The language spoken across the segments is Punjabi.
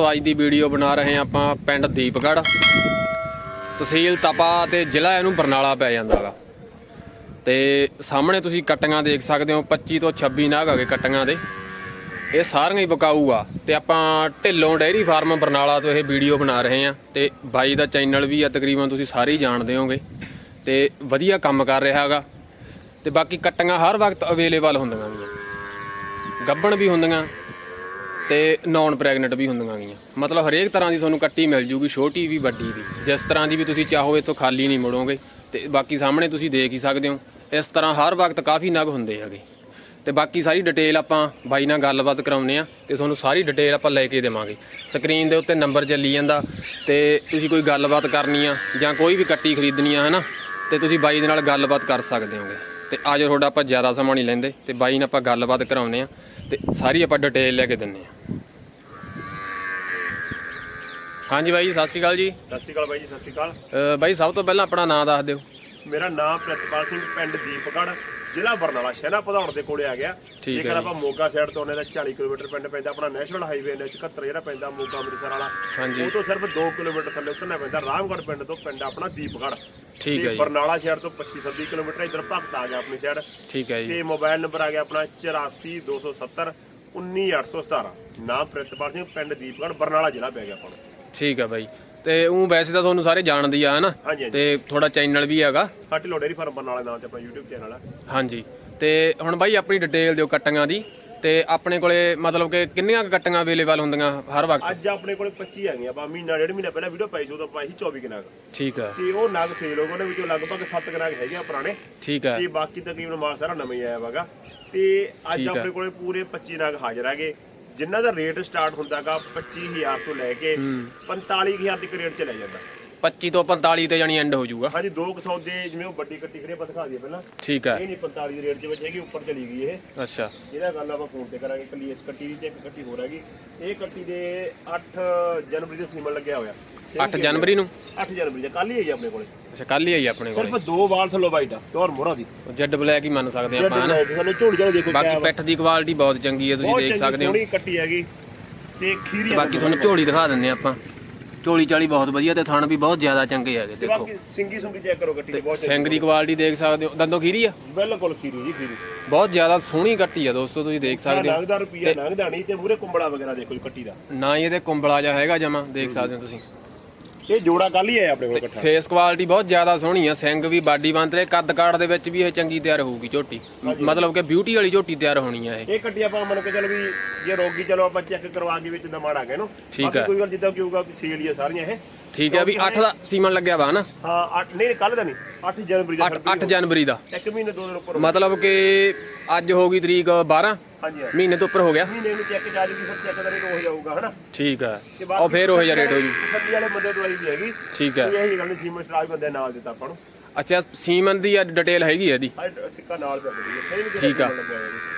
ਦੋਸਤੋ ਅੱਜ ਦੀ ਵੀਡੀਓ ਬਣਾ ਰਹੇ ਹਾਂ ਆਪਾਂ ਪਿੰਡ ਦੀਪਗੜ੍ਹ ਤਹਿਸੀਲ ਤਪਾ ਤੇ ਜ਼ਿਲ੍ਹਾ ਇਹਨੂੰ ਬਰਨਾਲਾ ਪੈ ਜਾਂਦਾਗਾ ਤੇ ਸਾਹਮਣੇ ਤੁਸੀਂ ਕਟੀਆਂ ਦੇਖ ਸਕਦੇ ਹੋ 25 ਤੋਂ 26 ਨਾਗ ਹੈਗੇ ਕਟੀਆਂ ਦੇ। ਇਹ ਸਾਰੀਆਂ ਹੀ ਵਿਕਾਊ ਆ। ਤੇ ਆਪਾਂ ਢਿੱਲੋਂ ਡੈਰੀ ਫਾਰਮ ਬਰਨਾਲਾ ਤੋਂ ਇਹ ਵੀਡੀਓ ਬਣਾ ਰਹੇ ਹਾਂ। ਤੇ ਬਾਈ ਦਾ ਚੈਨਲ ਵੀ ਆ, ਤਕਰੀਬਨ ਤੁਸੀਂ ਸਾਰੇ ਹੀ ਜਾਣਦੇ ਹੋਗੇ ਤੇ ਵਧੀਆ ਕੰਮ ਕਰ ਰਿਹਾ ਹੈਗਾ ਤੇ ਬਾਕੀ ਕਟੀਆਂ ਹਰ ਵਕਤ ਅਵੇਲੇਬਲ ਹੁੰਦੀਆਂ ਗੀਆਂ। ਗੱਬਣ ਵੀ ਹੁੰਦੀਆਂ। ਤੇ ਨਾਨ ਪ੍ਰੈਗਨੈਂਟ ਵੀ ਹੁੰਦੀਆਂ ਗੀਆਂ। ਮਤਲਬ ਹਰੇਕ ਤਰ੍ਹਾਂ ਦੀ ਤੁਹਾਨੂੰ ਕੱਟੀ ਮਿਲ ਜੂਗੀ, ਛੋਟੀ ਵੀ, ਵੱਡੀ ਵੀ। ਜਿਸ ਤਰ੍ਹਾਂ ਦੀ ਵੀ ਤੁਸੀਂ ਚਾਹੋ ਇੱਥੋਂ ਖਾਲੀ ਨਹੀਂ ਮੁੜੋਗੇ, ਤੇ ਬਾਕੀ ਸਾਹਮਣੇ ਤੁਸੀਂ ਦੇਖ ਹੀ ਸਕਦੇ ਹੋ। ਇਸ ਤਰ੍ਹਾਂ ਹਰ ਵਕਤ ਕਾਫੀ ਨਗ ਹੁੰਦੇ ਹੈਗੇ। ਤੇ ਬਾਕੀ ਸਾਰੀ ਡਿਟੇਲ ਆਪਾਂ ਬਾਈ ਨਾਲ ਗੱਲਬਾਤ ਕਰਾਉਨੇ ਆ ਤੇ ਤੁਹਾਨੂੰ ਸਾਰੀ ਡਿਟੇਲ ਆਪਾਂ ਲੈ ਕੇ ਦੇਵਾਂਗੇ। ਸਕਰੀਨ ਦੇ ਉੱਤੇ ਨੰਬਰ ਚੱਲੀ ਜਾਂਦਾ ਤੇ ਤੁਸੀਂ ਕੋਈ ਗੱਲਬਾਤ ਕਰਨੀ ਆ ਜਾਂ ਕੋਈ ਵੀ ਕੱਟੀ ਖਰੀਦਣੀ ਆ, ਹਨਾ? ਤੇ ਤੁਸੀਂ ਬਾਈ ਦੇ ਨਾਲ ਗੱਲਬਾਤ ਕਰ ਸਕਦੇ ਹੋਗੇ। ਤੇ ਆਜੋ ਤੁਹਾਡਾ ਆਪਾਂ ਜ਼ਿਆਦਾ ਸਮਾਂ ਨਹੀਂ ਲੈਂਦੇ। ਤੇ ਬਾਈ ਨਾਲ ਆਪਾਂ ਗੱਲਬਾਤ ਕਰਾਉਨੇ ਆ ਤੇ ਸਾਰੀ ਆਪਾਂ ਡਿਟੇਲ ਲੈ ਕੇ ਦਿੰਨੇ ਆ ਹਾਂਜੀ ਬਾਈ ਜੀ ਸਤਿ ਸ਼੍ਰੀ ਅਕਾਲ ਜੀ। ਸਤਿ ਸ਼੍ਰੀ ਅਕਾਲ ਬਾਈ ਜੀ ਸਤਿ ਸ਼੍ਰੀ ਅਕਾਲ। ਅਹ ਬਾਈ ਸਭ ਤੋਂ ਪਹਿਲਾਂ ਆਪਣਾ ਨਾਮ ਦੱਸ ਦਿਓ। ਮੇਰਾ ਨਾਮ ਪ੍ਰਿਤਪਾਲ ਸਿੰਘ ਪਿੰਡ ਦੀਪਗੜ੍ਹ। ਜ਼ਿਲ੍ਹਾ ਬਰਨਾਲਾ ਸ਼ਹਿਣਾ ਪਧੌਣ ਦੇ ਕੋਲੇ ਆ ਗਿਆ। ਜੇਕਰ। ਆਪਾਂ ਮੋਗਾ ਸਾਈਡ ਤੋਂ ਆਉਂਦੇ ਤਾਂ 40 ਕਿਲੋਮੀਟਰ ਪਿੰਡ ਪੈਂਦਾ ਆਪਣਾ ਨੈਸ਼ਨਲ ਹਾਈਵੇ ਨੇ 71 ਜਿਹੜਾ ਪੈਂਦਾ ਮੋਗਾ ਅੰਮ੍ਰਿਤਸਰ ਵਾਲਾ। ਉਹ ਤੋਂ ਸਿਰਫ 2 ਕਿਲੋਮੀਟਰ ਥੱਲੇ ਉਤਰਨਾ ਪੈਂਦਾ ਰਾਮਗੜ੍ਹ ਪਿੰਡ ਤੋਂ ਪਿੰਡ ਆਪਣਾ ਦੀਪਗੜ੍ਹ। ਠੀਕ ਹੈ ਜੀ। ਬਰਨਾਲਾ ਸ਼ਹਿਰ ਤੋਂ 25 26 ਕਿਲੋਮੀਟਰ ਇਧਰ ਭਗਤ ਆ ਗਿਆ ਆਪਣੀ ਸਾਈਡ। ਠੀਕ ਹੈ ਜੀ। ਤੇ ਮੋਬਾਈਲ ਨੰਬਰ ਆ ਗਿਆ ਆਪਣਾ 84270 19817 ਨਾਮ ਪ੍ਰਿਤਪਾਲ ਸਿੰਘ ਪਿੰਡ ਦੀਪਗੜ੍ਹ ਬਰਨਾਲਾ ਜ਼ਿਲ੍ਹਾ ਪੈ ਗਿਆ ਆਪਾਂ ਠੀਕ ਹੈ ਬਾਈ। ਤੇ ਉਹ ਵੈਸੇ ਤਾਂ ਤੁਹਾਨੂੰ ਸਾਰੇ ਜਾਣਦੀ ਆ ਹਨਾ? ਹਾਂਜੀ ਹਾਂਜੀ। ਤੇ ਥੋੜਾ ਚੈਨਲ ਵੀ ਹੈਗਾ। ਸਾਡੀ ਲੋਡੇਰੀ ਫਾਰਮ ਬਰਨਾਲਾ ਨਾਮ ਤੇ ਆਪਣਾ YouTube ਚੈਨਲ ਆ। ਹਾਂਜੀ। ਤੇ ਹੁਣ ਬਾਈ ਆਪਣੀ ਡਿਟੇਲ ਦਿਓ ਕੱਟੀਆਂ ਦੀ। ਤੇ ਆਪਣੇ ਕੋਲੇ ਮਤਲਬ ਕਿ ਕਿੰਨੀਆਂ ਕੁ ਕੱਟੀਆਂ ਅਵੇਲੇਬਲ ਹੁੰਦੀਆਂ ਹਰ ਵਕਤ? ਅੱਜ ਆਪਣੇ ਕੋਲ 25 ਆ ਗਈਆਂ ਆਪਾਂ ਮਹੀਨਾ ਡੇਢ ਮਹੀਨਾ ਪਹਿਲਾਂ ਵੀਡੀਓ ਪਾਈ ਸੀ ਉਦੋਂ ਪਾਈ ਸੀ 24 ਕਿਨਾਗ ਠੀਕ ਹੈ ਤੇ ਉਹ ਨਗ ਸੇਲ ਹੋ ਗਏ ਉਹਦੇ ਵਿੱਚੋਂ ਲਗਭਗ 7 ਕਿਨਾਗ ਹੈਗੇ ਆ ਪੁਰਾਣੇ। ਠੀਕ ਹੈ ਤੇ ਬਾਕੀ ਤਕਰੀਬਨ ਮਾਲ ਸਾਰਾ ਨਵਾਂ ਹੀ ਆਇਆ ਵਾਗਾ ਤੇ ਅੱਜ ਆ। ਆਪਣੇ ਕੋਲੇ ਪੂਰੇ 25 ਨਗ ਹਾਜ਼ਰ ਹੈਗੇ। ਜਿਨ੍ਹਾਂ ਦਾ ਰੇਟ ਸਟਾਰਟ ਹੁੰਦਾਗਾ 25000 ਤੋਂ ਲੈ ਕੇ 45000 ਤੱਕ ਰੇਟ ਚਲਾ ਜਾਂਦਾ। 25 ਤੋਂ 45 ਤੇ ਜਾਨੀ ਐਂਡ ਹੋ ਜਾਊਗਾ। ਹਾਂਜੀ ਦੋ ਕੁ ਸੌਦੇ ਜਿਵੇਂ ਉਹ ਵੱਡੀ ਕੱਟੀ ਖੜੀ ਆਪਾਂ ਦਿਖਾ ਦਈਏ ਪਹਿਲਾਂ। ਠੀਕ ਹੈ। ਇਹ ਨਹੀਂ 45 ਦੇ ਰੇਟ ਦੇ ਵਿੱਚ ਹੈਗੀ ਉੱਪਰ ਚਲੀ ਗਈ ਇਹ। ਅੱਛਾ। ਇਹਦਾ ਗੱਲ ਆਪਾਂ ਫੋਨ ਤੇ ਕਰਾਂਗੇ ਕੱਲੀ ਇਸ ਕੱਟੀ ਦੀ ਤੇ ਇੱਕ ਕੱਟੀ ਹੋਰ ਹੈਗੀ। ਇਹ ਕੱਟੀ ਦੇ 8 ਜਨਵਰੀ ਦੇ ਸੀਮਨ ਲੱਗਿਆ ਹੋਇਆ। 8 ਜਨਵਰੀ ਨੂੰ? 8 ਜਨਵਰੀ ਦਾ ਕੱਲ ਹੀ ਹੈ ਜੀ ਆਪਣੇ ਕੋਲੇ। ਅੱਛਾ ਕੱਲ ਹੀ ਆਈ ਆਪਣੇ ਕੋਲੇ? ਸਿਰਫ ਦੋ ਵਾਲ ਥੱਲੋਂ ਵਾਈਟ ਆ ਪਿਓਰ ਮੋਹਰਾ ਦੀ। ਜੈਡ ਬਲੈਕ ਹੀ ਮੰਨ ਸਕਦੇ ਆਪਾਂ ਹਨਾ? ਸਾਨੂੰ ਝੋਲੀ ਝਾਲੀ ਦੇਖੋ ਬਾਕੀ। ਪਿੱਠ ਦੀ ਕੁਆਲਿਟੀ ਬਹੁਤ ਚੰਗੀ ਹੈ ਤੁਸੀਂ ਦੇਖ ਸਕਦੇ ਹੋ। ਸੋਹਣੀ ਕੱਟੀ ਹੈਗੀ। ਤੇ ਖੀਰੀ ਬਾਕੀ ਤੁਹਾਨੂੰ ਝੋਲੀ ਦਿਖਾ ਦਿੰਨੇ ਆਪਾਂ। ਝੋਲੀ ਚਾਲੀ ਬਹੁਤ ਵਧੀਆ ਤੇ ਥਣ ਵੀ ਬਹੁਤ ਜ਼ਿਆਦਾ ਚੰਗੇ ਹੈਗੇ ਦੇਖੋ। ਬਾਕੀ ਸਿੰਗੀ ਸੁੰਗੀ ਚੈੱਕ ਕਰੋ ਕੱਟੀ ਦੀ ਬਹੁਤ ਸਿੰਘ ਦੀ ਕੁਆਲਿਟੀ ਦੇਖ ਸਕਦੇ ਹੋ। ਦੰਦੋਂ ਖੀਰੀ ਆ। ਬਿਲਕੁਲ ਖੀਰੀ ਜੀ ਖੀਰੀ। ਬਹੁਤ ਜ਼ਿਆਦਾ ਸੋਹਣੀ ਕੱਟੀ ਆ ਦੋਸਤੋ ਤੁਸੀਂ ਦੇਖ ਸਕਦੇ ਹੋ। ਨੰਗ ਦਾ ਰੁਪਿਆ ਨੰਗ ਦਾ ਨਹੀਂ ਤੇ ਮੂਰੇ ਕੁੰਬੜਾ ਵਗੈਰਾ ਦੇਖੋ ਜੀ ਕੱਟੀ ਦਾ। ਨਾ ਹੀ ਇਹਦੇ ਕੁੰਬਲਾ ਜਿਹਾ ਹੈਗਾ ਜਮਾ ਦੇਖ ਸਕਦੇ ਹੋ ਤੁਸੀਂ। ਇਹ ਜੋੜਾ ਕੱਲ ਹੀ ਆਇਆ ਆਪਣੇ ਕੋਲ ਇਕੱਠਾ। ਫੇਸ ਕੁਆਲਿਟੀ ਬਹੁਤ ਜ਼ਿਆਦਾ ਸੋਹਣੀ ਆ ਸਿੰਘ ਵੀ ਬਾਡੀ ਬੰਤਰੇ ਕੱਦ ਕਾੜ ਦੇ ਵਿੱਚ ਵੀ ਇਹ ਚੰਗੀ ਤਿਆਰ ਹੋਊਗੀ ਝੋਟੀ। ਮਤਲਬ ਕਿ ਬਿਊਟੀ ਵਾਲੀ ਝੋਟੀ ਤਿਆਰ ਹੋਣੀ ਆ ਇਹ। ਇਹ ਕੱਟੀ ਆਪਾਂ ਮੰਨ ਕੇ ਚੱਲ ਵੀ ਜੇ ਰੋਗੀ ਚਲੋ ਆਪਾਂ ਚੈੱਕ ਕਰਵਾ ਕੇ ਵਿੱਚ ਦਮਾੜ ਆ ਗਏ ਨੂੰ। ਠੀਕ ਬਾਕੀ ਹੈ। ਕੋਈ ਗੱਲ ਜਿੱਦਾਂ ਕਿ ਹੋਊਗਾ ਸੇਲ ਹੀ ਆ ਸਾਰੀਆਂ ਇਹ। ਠੀਕ ਹੈ ਵੀ 8 ਦਾ ਸੀਮਨ ਲੱਗਿਆ ਵਾ ਨਾ ਹਾਂ 8 ਨਹੀਂ ਕੱਲ ਦਾ ਨਹੀਂ। 8 ਜਨਵਰੀ ਦਾ 8 8 ਜਨਵਰੀ ਦਾ। ਇੱਕ ਮਹੀਨੇ ਦੋ ਦਿਨ ਉੱਪਰ ਮਤਲਬ ਕਿ ਅੱਜ ਹੋ ਗਈ ਤਰੀਕ 12 ਹਾਂਜੀ ਹਾਂ ਮਹੀਨੇ ਤੋਂ ਉੱਪਰ ਹੋ ਗਿਆ? ਮਹੀਨੇ ਨੂੰ ਚੈੱਕ ਜਾ ਜੂਗੀ ਫਿਰ ਚੈੱਕ ਦਾ ਰੇਟ ਹੋ ਜਾਊਗਾ ਹਨਾ? ਠੀਕ ਹੈ। ਉਹ ਫੇਰ ਉਹ ਜਿਹਾ ਰੇਟ ਹੋ ਜੂ। ਸੱਬੀ ਵਾਲੇ ਬੰਦੇ ਦਵਾਈ ਵੀ ਹੈਗੀ। ਠੀਕ ਹੈ। ਇਹੀ ਗੱਲ ਸੀਮੈਂਟ ਸਟਾਰ ਬੰਦੇ ਨਾਲ ਦਿੱਤਾ ਆਪਾਂ ਨੂੰ। ਅੱਛਾ ਸੀਮਨ ਦੀ ਡਿਟੇਲ ਹੈਗੀ ਆ ਇਹਦੀ? ਹਾਂ ਸਿੱਕਾ ਨਾਲ ਪਿਆ ਠੀਕ ਆ।